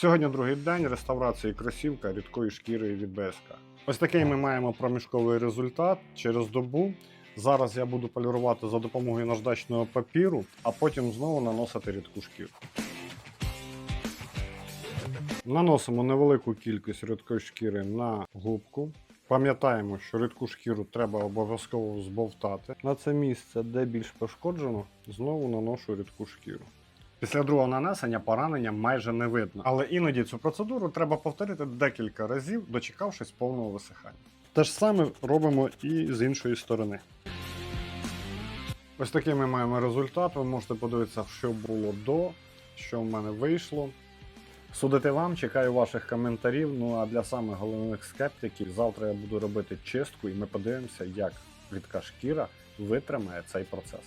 Сьогодні другий день реставрації кросівка рідкої шкіри від БСК. Ось такий ми маємо проміжковий результат через добу. Зараз я буду полірувати за допомогою наждачного папіру, а потім знову наносити рідку шкіру. Наносимо невелику кількість рідкої шкіри на губку. Пам'ятаємо, що рідку шкіру треба обов'язково збовтати. На це місце, де більш пошкоджено, знову наношу рідку шкіру. Після другого нанесення поранення майже не видно, але іноді цю процедуру треба повторити декілька разів, дочекавшись повного висихання. Те ж саме робимо і з іншої сторони. Ось такий ми маємо результат. Ви можете подивитися, що було до, що в мене вийшло. Судити вам, чекаю ваших коментарів. Ну а для самих головних скептиків, завтра я буду робити чистку, і ми подивимося, як рідка шкіра витримає цей процес.